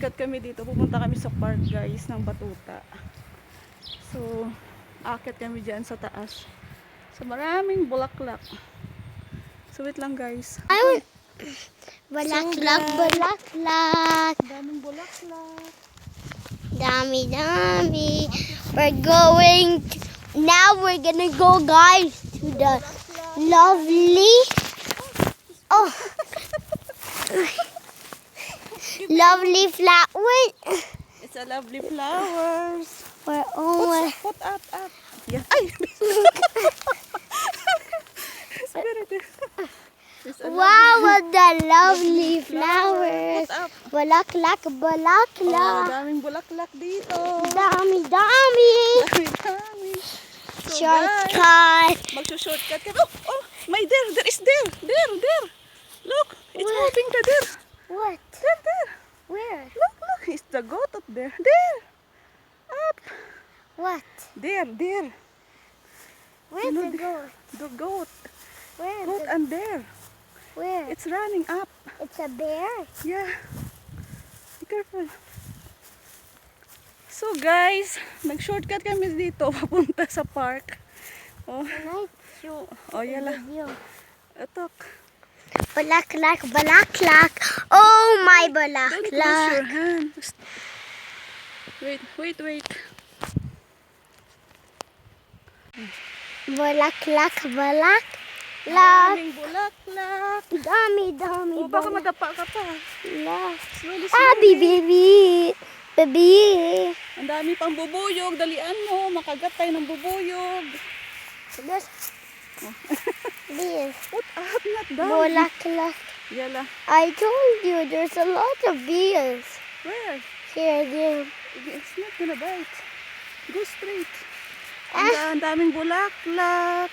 Akyat kami dito. Pupunta kami sa park guys ng Batuta. So, akyat kami dyan sa taas. So, maraming bulaklak. So, wait lang guys. I Bulaklak, bulaklak. Daming bulaklak. Dummy, dummy. We're going. now we're gonna go, guys, to the lovely. Oh. lovely flower. It's a lovely flowers. We're almost. Put up, up. Yeah. Ay! Spirit. Wow, the lovely flowers. Up. Bulaklak, Oh, bulaklak. daming bulaklak dito. Dummy, dummy. Dami, dami. So, Shortcut. Magsushortcut ka. Oh, oh, may there. There is there. There, there. Look, it's moving ka there. What? There, there. Where? Look, look. It's the goat up there. There. Up. What? There, there. Where's know the the- goat? The goat. Where? Goat The, and there. where? It's running up. It's a bear. Yeah. Be careful. So guys, nag-shortcut kami dito papunta sa park. Oh, show oh yala. video? Atok. Bulaklak, bulaklak. Oh my Don't push your hand. Just- Wait, wait, wait. Bulaklak, bulaklak. Daming bulaklak. Dami, dami, Oh, baka madapa ka pa. Slowly, Ah, baby, baby. Ang dami pang bubuyog. Dalian mo. Makagat tayo ng bubuyog. This, this. Put up, not down. Bulaklak. Yala. I told you there's a lot of bees. Where? Here, there. It's not gonna bite. Go straight. Ah. ang daming bulaklak.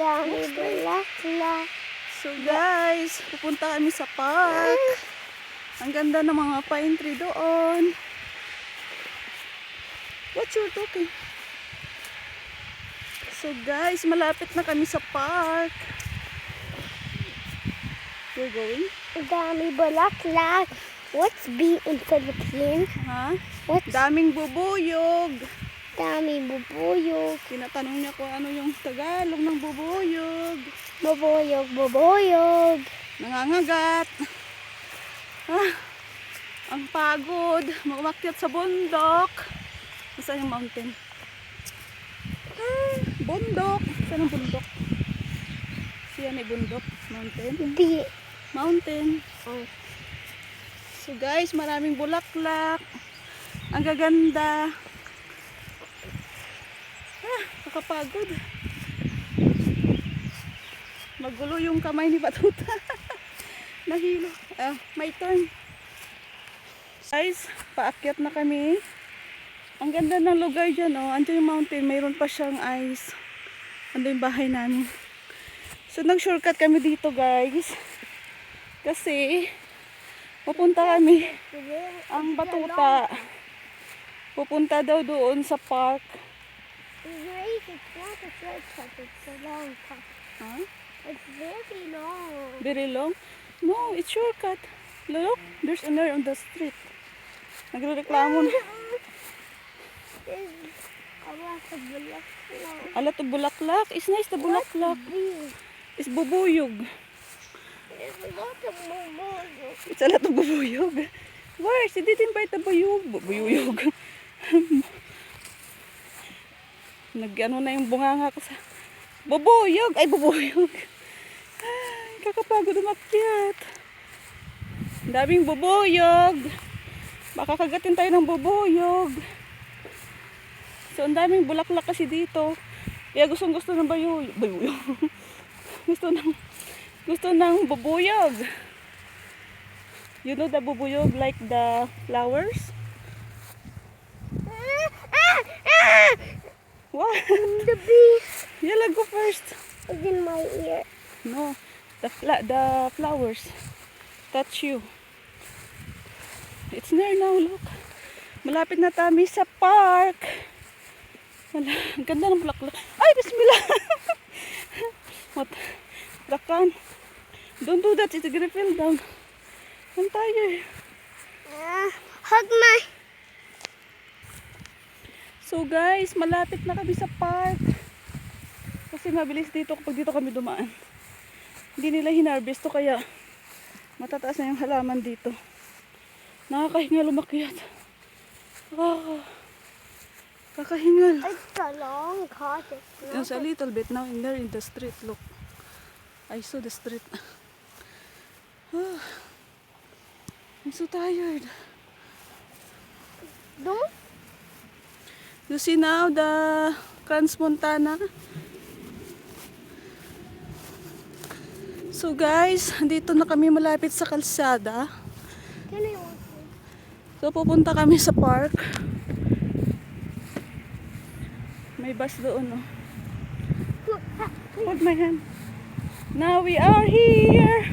Dami bulaklak. So guys, pupunta kami sa park. Ang ganda ng mga pine tree doon. What you talking? So guys, malapit na kami sa park. We're going? Dami bulaklak. What's bee in Philippines? Ha? What's Daming bubuyog. dami bubuyog? Tinatanong niya kung ano yung Tagalog ng bubuyog. Bubuyog, bubuyog. Nangangagat. Ah, ang pagod. Umakyat sa bundok. Saan yung mountain? Bundok. Saan ang bundok? Siya may bundok. Mountain. Bee. Mountain. Oh. So guys, maraming bulaklak. Ang gaganda. Ah, nakapagod. Magulo yung kamay ni Batuta. Nahilo. Ah, my turn. Guys, paakyat na kami. Ang ganda ng lugar dyan, oh. Andiyan yung mountain. Mayroon pa siyang ice. Ando yung bahay namin. So, nag-shortcut kami dito, guys. Kasi, pupunta kami ang batuta. Pupunta daw doon sa park. It's not a shortcut, it's a long? It's very long. Very? No, it's shortcut. Look, there's a nurse on the street. Nagrereklamo na. There's a lot of bulaklak. Ala to bulaklak. It's nice the bulaklak. It's bubuyog. Bubuyog. It's a lot of bubuyog. Where? She didn't invite the buyog. Bu- Buyuyog. Nag-ano na yung bunganga ko sa... Bubuyog! Ay, bubuyog. Ay, kakapagod umakyat. Ang daming bubuyog. Baka kagatin tayo ng bubuyog. So, ang daming bulaklak kasi dito. Kaya gustong gusto ng bayuyog. Bayuyog. gusto ng... Gusto ng bubuyog. You know the bubuyog like the flowers? What? the bee Yala, go first. is in my ear. No, the fla the flowers touch you. It's near now, look. Malapit na kami sa park. Wala, ang ganda ng bulaklak. Ay, bismillah. What? Rakan. Don't do that, it's gonna fall down. Ang tayo eh. Hug my. So guys, malapit na kami sa park. Kasi mabilis dito kapag dito kami dumaan. Hindi nila hinarvest to kaya matataas na yung halaman dito. Nakakahingal umakyat. Ah, kakahingal. It's a long cottage. It's a little bit now in there in the street. Look. I saw the street. Ah, I'm so tired. Don't You see now the Crans Montana. So guys, dito na kami malapit sa kalsada. So pupunta kami sa park. May bus doon, oh. Hold my hand. Now we are here.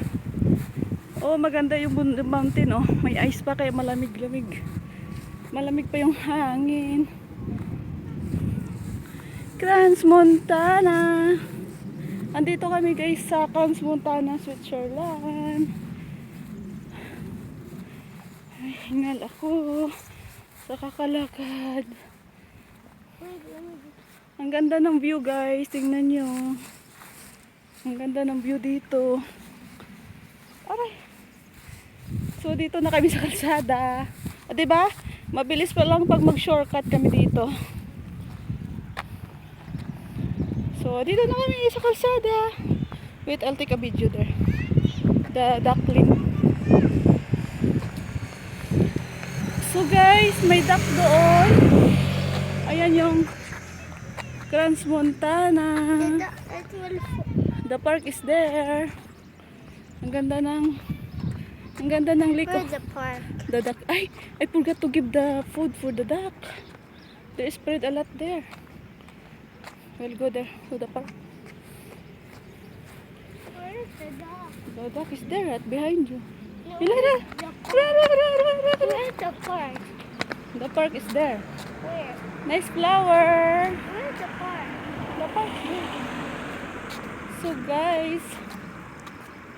Oh, maganda yung mountain, oh. May ice pa kaya malamig-lamig. Malamig pa yung hangin. Crans Montana. Andito kami guys sa Crans Montana, Switzerland. Ay, hingal ako sa kakalakad. Wait, let me. Ang ganda ng view guys, tingnan nyo. Ang ganda ng view dito. Aray. So dito na kami sa kalsada. O, ba? Mabilis pa lang pag mag-shortcut kami dito. So dito na kami sa kalsada. Wait, I'll take a video there. The duckling. So guys, may duck doon. Ayan yung Crans Montana. The park is there. Ang ganda ng ang ganda ng lake. Where's the park? The duck. Ay, I forgot to give the food for the duck. They spread a lot there. We'll go there to the park. Where's the dog? The duck is there right behind you. No, ila. the ra. Where's the park? The park is there. Where? Nice flower. Where's the park? The park. So guys,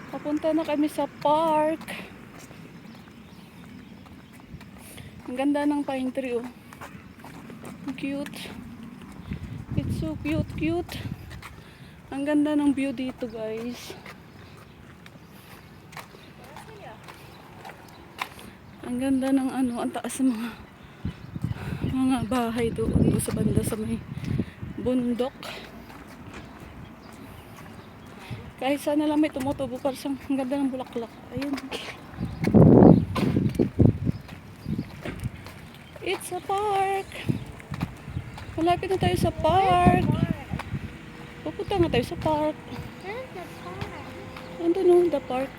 papunta na kami sa park. Ang ganda ng pine tree oh. Cute. It's so cute, cute. Ang ganda ng view dito guys. Ang ganda ng ano, ang taas ng mga mga bahay doon, sa banda sa may bundok. Kahit sana lang may tumutubo para sa ang ganda ng bulaklak. Ayun. It's a park. Malapit na tayo sa park. Pupunta nga tayo sa park. Ando no, the park.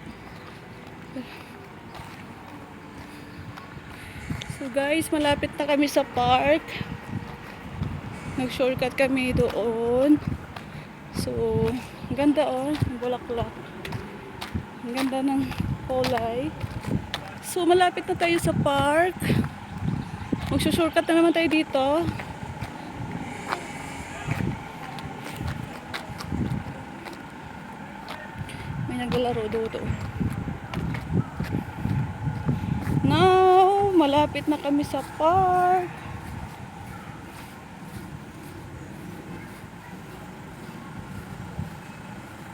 Guys, malapit na kami sa park. Nag-shortcut kami doon. So, ang ganda oh, bulaklak. Ang ganda ng kulay. So, malapit na tayo sa park. Magsushortcut na naman tayo dito. May naglalaro doon. Now, malapit na kami sa park.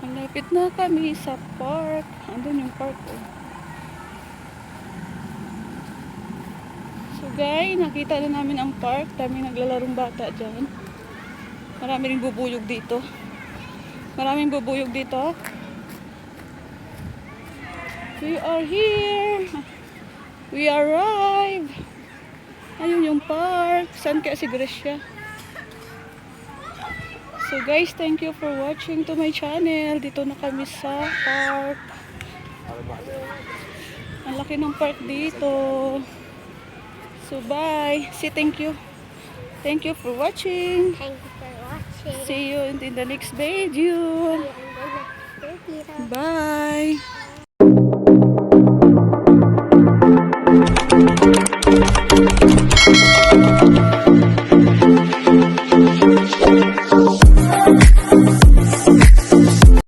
Malapit na kami sa park. Andun yung park oh. So guys, nakita na namin ang park. Dami naglalarong bata dyan. Marami rin bubuyog dito. Maraming bubuyog dito. We are here. We arrived. Ayun yung park. Saan kaya si Gracia? So guys, thank you for watching to my channel. Dito na kami sa park. Ang laki ng park dito. So bye. Say thank you. Thank you for watching. Thank you for watching. See you in the next video. See you in the next video. Bye. Thank you.